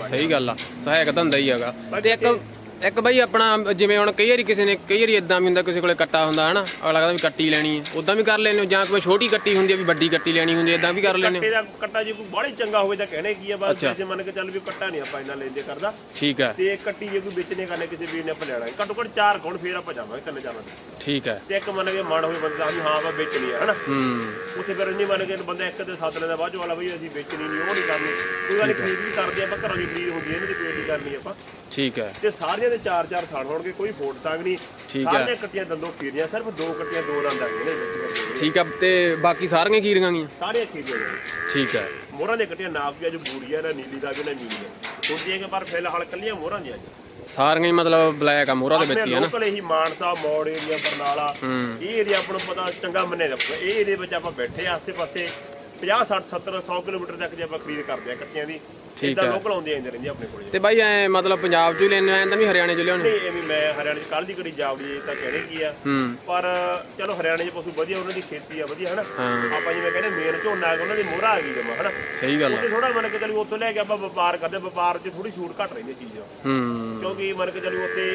ਸਹੀ ਗੱਲ ਆ। ਸਹਾਇਕ ਧੰਦਾ ਹੀ ਹੈਗਾ। ਤੇ ਇੱਕ ਇੱਕ ਬਈ ਆਪਣਾ ਜਿਵੇਂ ਹੁਣ ਕਈ ਵਾਰੀ ਕਿਸੇ ਨੇ ਕਈ ਵਾਰੀ ਇਦਾਂ ਵੀ ਹੁੰਦਾ ਕਿਸੇ ਕੋਲੇ ਕੱਟਾ ਹੁੰਦਾ ਹਨਾ? ਅਗਲਾ ਕਹਿੰਦਾ ਵੀ ਕੱਟੀ ਲੈਣੀ ਹੈ। ਉਦਾਂ ਵੀ ਕਰ ਹੋ ਜਾਂ ਕੋਈ ਛੋਟੀ ਕੱਟੀ ਹੁੰਦੀ ਹੈ ਵੀ ਵੱਡੀ ਕੱਟੀ ਲੈਣੀ ਹੁੰਦੀ ਹੈ ਇਦਾਂ ਵੀ ਕਰ ਹੋ? ਕੱਟੇ ਦਾ ਕੱਟਾ ਜੇ ਕੋਈ ਬਾਹਲੀ ਚੰਗਾ ਹੋਵੇ ਤਾਂ ਕਹਿਣੇ ਕੀ ਆ ਬਸ ਵੈਸੇ ਮੰਨ ਕੇ ਚੱਲ ਵੀ ਕੱਟਾ ਨਹੀਂ ਆਪਾਂ ਇੰਨਾ ਲੈਂਦੇ ਕਰਦਾ। ਠੀਕ ਹੈ। ਤੇ ਕੱਟੀ ਜੇ ਕੋਈ ਵੇਚਣੇ ਕਰਨੇ ਕਿਸੇ ਵੀਰ ਨੇ ਆਪਾਂ ਲੈਣਾ। ਘੱਟੋ ਘੱਟ ਚਾਰ ਕੌਣ ਫੇਰ ਆਪਾਂ ਜਾਵਾਂਗੇ ਤਿੰਨ ਜਾਵਾਂਗੇ ਠੀਕ ਹੈ। ਤੇ ਇੱਕ ਮੰਨ ਕੇ ਮਨ ਹੋਵੇ ਬੰਦਾ ਵੀ ਹਾਂ ਆਪਾਂ ਵੇਚਣੀ ਆ ਹਨਾ? ਹੂੰ। ਉੱਥੇ ਫਿਰ ਨਹੀਂ ਮੰਨ ਕੇ ਬੰਦਾ ਇੱਕ ਤੇ ਸੱਦ ਲੈਂਦਾ ਬਾਅਦ ਚੋਂ ਵਾਲਾ ਬਈ ਅਸੀਂ ਵੇਚਣੀ ਨਹੀਂ ਉਹ ਨਹੀਂ ਕਰਨੀ। ਕੋਈ ਗੱਲ ਖਰੀਦ ਵੀ ਕਰਦੇ ਆਪਾਂ ਘਰੋਂ ਦੀ ਖਰੀਦ ਹੁੰਦੀ ਹੈ ਇਹਨਾਂ ਦੀ ਕੋਈ ਨਹੀਂ ਕਰਨੀ ਆਪਾਂ। ਠੀਕ ਹੈ। ਤੇ ਸਾਰੀਆਂ ਦੇ ਚਾਰ ਚਾਰ ਥਾਣ ਹੋਣਗੇ ਕੋਈ ਫੋਟ ਟਾਂਗ ਨਹੀਂ। ਠੀਕ ਹੈ। ਸਾਰੀਆਂ ਕੱਟੀਆਂ ਦੰਦੋਂ ਖੀਰੀਆਂ ਸਿਰਫ ਦੋ ਕੱਟੀਆਂ ਦੋ ਦੰਦ ਆ ਗਏ ਨੇ ਵਿੱਚ ਵਿੱਚ। ਠੀਕ ਹੈ ਤੇ ਬਾਕੀ ਸਾਰੀਆਂ ਕੀਰੀਆਂ ਗਈਆਂ ਸਾਰੀਆਂ ਖੀਰੀਆਂ ਨੇ। ਠੀਕ ਹੈ ਮੋਹਰਾਂ ਦੇ ਕੱਟੀਆਂ ਨਾਪ ਵੀ ਅੱਜ ਬੂਰੀਆਂ ਨਾ ਨੀਲੀ ਦਾ ਵੀ ਨਾ ਨੀਲੀ ਦਾ। ਹੁੰਦੀਆਂ ਕਿ ਪਰ ਫਿਲਹਾਲ ਕੱਲੀਆਂ ਮੋਹਰਾਂ ਦੀਆਂ ਅੱਜ। ਸਾਰੀਆਂ ਹੀ ਮਤਲਬ ਬਲੈਕ ਆ ਮੋਹਰਾ ਦੇ ਵਿੱਚ ਆਪਣੇ ਹੀ ਹਨਾ ਲੋਕਲ ਇਹੀ ਮਾਨਸਾ ਮੋੜ ਏਰੀਆ ਬਰਨਾਲਾ। ਹੂੰ। ਇਹ ਏਰੀਆ ਆਪਾਂ ਨੂੰ ਪਤਾ ਚੰਗਾ ਮੰਨੇ ਦਾ ਇਹ ਏਰੀਏ ਵਿੱਚ ਆਪਾਂ ਬੈਠੇ ਆ ਆਸੇ ਪਾਸੇ 50 60 70 100 ਕਿਲੋਮੀਟਰ ਤੱਕ ਜੇ ਆਪਾਂ ਖਰੀਦ ਕਰਦੇ ਆ ਕੱਟੀਆਂ ਦੀ। ਠੀਕ ਹੈ। ਲੋਕਲ ਆਉਂਦੀਆਂ ਜਾਂਦੇ ਰਹਿੰਦੀਆਂ ਆਪਣੇ ਕੋਲ ਤੇ ਬਾਈ ਐ ਮਤਲਬ ਪੰਜਾਬ ਚੋਂ ਹੀ ਲੈਣੇ ਆਏ ਤਾਂ ਵੀ ਹਰਿਆਣੇ ਚੋਂ ਲਿਆਉਣੇ ਨਹੀਂ ਐਵੇਂ ਮੈਂ ਹਰਿਆਣੇ ਚ ਕੱਲ ਦੀ ਘੜੀ ਜਾਵੜੀ ਤਾਂ ਕਹਿ ਰਹੇ ਕੀ ਆ। ਹੂੰ। ਪਰ ਚਲੋ ਹਰਿਆਣੇ ਚ ਪਸ਼ੂ ਵਧੀਆ ਉਹਨਾਂ ਦੀ ਖੇਤੀ ਆ ਵਧੀਆ ਹਨਾ। ਹਾਂ। ਆਪਾਂ ਜਿਵੇਂ ਕਹਿੰਦੇ ਮੇਨ ਝੋਨਾ ਹੈਗਾ ਉਹਨਾਂ ਦੀ ਮੋਹਰਾ ਆ ਗਈ ਜਮਾ ਹਨਾ। ਸਹੀ ਗੱਲ ਆ। ਥੋੜਾ ਮੰਨ ਕੇ ਚੱਲੀ ਉੱਥੋਂ ਲੈ ਕੇ ਆਪਾਂ ਵਪਾਰ ਕਰਦੇ ਵਪਾਰ 'ਚ ਥੋੜੀ ਛੂਟ ਘੱਟ ਰਹਿੰਦੀ ਹੈ ਚੀਜ਼ ਹੂੰ। ਕਿਉਂਕਿ ਮੰਨ ਕੇ ਚੱਲੀ ਉੱਥੇ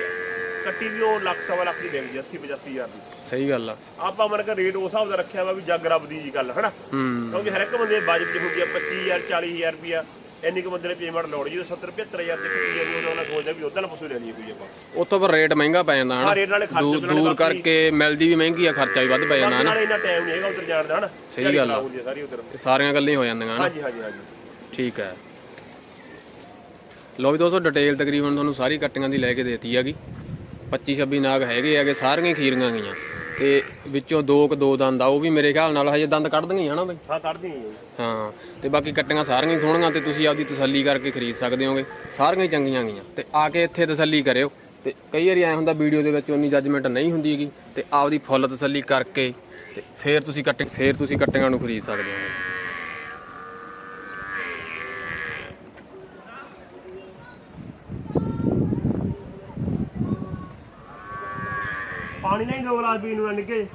ਕੱਟੀ ਵੀ ਉਹ ਲੱਖ ਸਵਾ ਲੱਖ ਦੀ ਵਿਕਦੀ 80 85 ਹਜ਼ਾਰ ਦੀ। ਸਹੀ ਗੱਲ ਆ। ਆਪਾਂ ਮੰਨ ਕੇ ਰੇਟ ਉਸ ਹਿਸਾਬ ਦਾ ਰੱਖਿਆ ਵਾ ਵੀ ਜੱਗ ਰੱਬ ਦੀ ਜੀ ਗੱਲ ਹਨਾ। ਹੂੰ। ਕਿਉਂਕਿ ਹਰ ਇੱਕ ਬੰਦੇ ਬਜਟ ਚ ਹੁੰਦੀ ਆ 25000 40000 ਰੁਪਿਆ ਇੰਨੀ ਕੁ ਬੰਦੇ ਨੇ ਪੇਮੈਂਟ ਲੋੜ ਜੀ 70 75000 ਤੇ ਕੱਟੀ ਜਾਂਦੀ ਉਹਦਾ ਉਹਨਾਂ ਸੋਚਦਾ ਵੀ ਉਦਾਂ ਨਾ ਪਸ਼ੂ ਲੈ ਲਈਏ ਕੋਈ ਆਪਾਂ। ਉੱਥੋਂ ਪਰ ਰੇਟ ਮਹਿੰਗਾ ਪੈ ਜਾਂਦਾ ਹਨਾ? ਰੇਟ ਨਾਲੇ ਖਰਚ ਦੂਰ ਨਾਲੇ ਦੂਰ ਕਰਕੇ ਮਿਲਦੀ ਵੀ ਮਹਿੰਗੀ ਆ ਖਰਚਾ ਵੀ ਵੱਧ ਪੈ ਜਾਂਦਾ ਹਨਾ? ਨਾਲੇ ਇੰਨਾ ਟਾਈਮ ਨਹੀਂ ਹੈਗਾ ਉਧਰ ਜਾਣ ਦਾ ਹਨਾ? ਸਹੀ ਗੱਲ ਆ। ਸਾਰੀ ਉਧਰ। ਸਾਰੀਆਂ ਗੱਲਾਂ ਹੀ ਹੋ ਜਾਂਦੀਆਂ ਹਨਾ? ਹਾਂਜੀ ਹਾਂਜੀ ਹਾਂਜੀ। ਠੀਕ ਹੈ ਲੋ ਵੀ ਦੋਸਤੋ ਡਿਟੇਲ ਤਕਰੀਬਨ ਤੁਹਾਨੂੰ ਸਾਰੀ ਕੱਟੀਆਂ ਦੀ ਲੈ ਕੇ ਦੇਤੀ ਹੈਗੀ। 25 26 ਨਾਗ ਹੈਗੇ ਹੈਗੇ ਸਾਰੀਆਂ ਹੀ ਖੀਰੀਆਂ ਗਈਆਂ। ਤੇ ਵਿੱਚੋਂ ਦੋ ਕ ਦੋ ਦੰਦ ਆ ਉਹ ਵੀ ਮੇਰੇ ਖਿਆਲ ਨਾਲ ਹਜੇ ਦੰਦ ਕੱਢ ਦਈਆਂ ਹਨਾ ਬਈ? ਹਾਂ ਕੱਢਦੀ ਹਾਂ ਜੀ। ਹਾਂ ਤੇ ਬਾਕੀ ਕੱਟੀਆਂ ਸਾਰੀਆਂ ਹੀ ਸੋਹਣੀਆਂ ਤੇ ਤੁਸੀਂ ਆਪਦੀ ਤਸੱਲੀ ਕਰਕੇ ਖਰੀਦ ਸਕਦੇ ਹੋਗੇ। ਸਾਰੀਆਂ ਹੀ ਚੰਗੀਆਂ ਗਈਆਂ ਤੇ ਆ ਕੇ ਇੱਥੇ ਤਸੱਲੀ ਕਰਿਓ। ਤੇ ਕਈ ਵਾਰੀ ਐ ਹੁੰਦਾ ਵੀਡੀਓ ਦੇ ਵਿੱਚ ਉਨੀ ਜੱਜਮੈਂਟ ਨਹੀਂ ਹੁੰਦੀ ਹੈਗੀ ਤੇ ਆਪਦੀ ਫੁੱਲ ਤਸੱਲੀ ਕਰਕੇ ਤੇ ਫੇਰ ਤੁਸੀਂ ਕੱਟ ਫੇਰ ਤੁਸੀਂ ਕੱਟੀਆਂ ਨੂੰ ਖਰੀਦ ਸਕਦੇ ਹੋਗੇ। ਪਾਣੀ ਨਹੀਂ ਦੋ ਗਲਾਸ ਪੀਣ ਨੂੰ ਨਿੱਕੇ